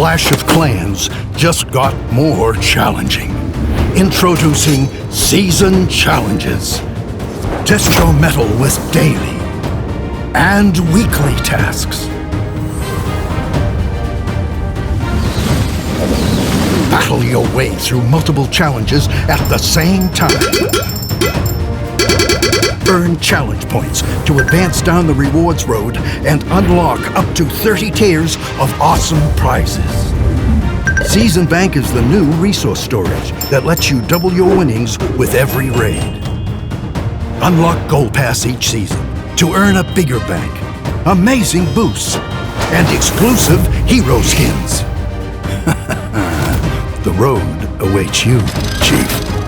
Clash of Clans just got more challenging. Introducing Season Challenges. Test your metal with daily and weekly tasks. Battle your way through multiple challenges at the same time. Earn challenge points to advance down the rewards road and unlock up to 30 tiers of awesome prizes. Season Bank is the new resource storage that lets you double your winnings with every raid. Unlock Gold Pass each season to earn a bigger bank, amazing boosts, and exclusive hero skins. the road awaits you, Chief.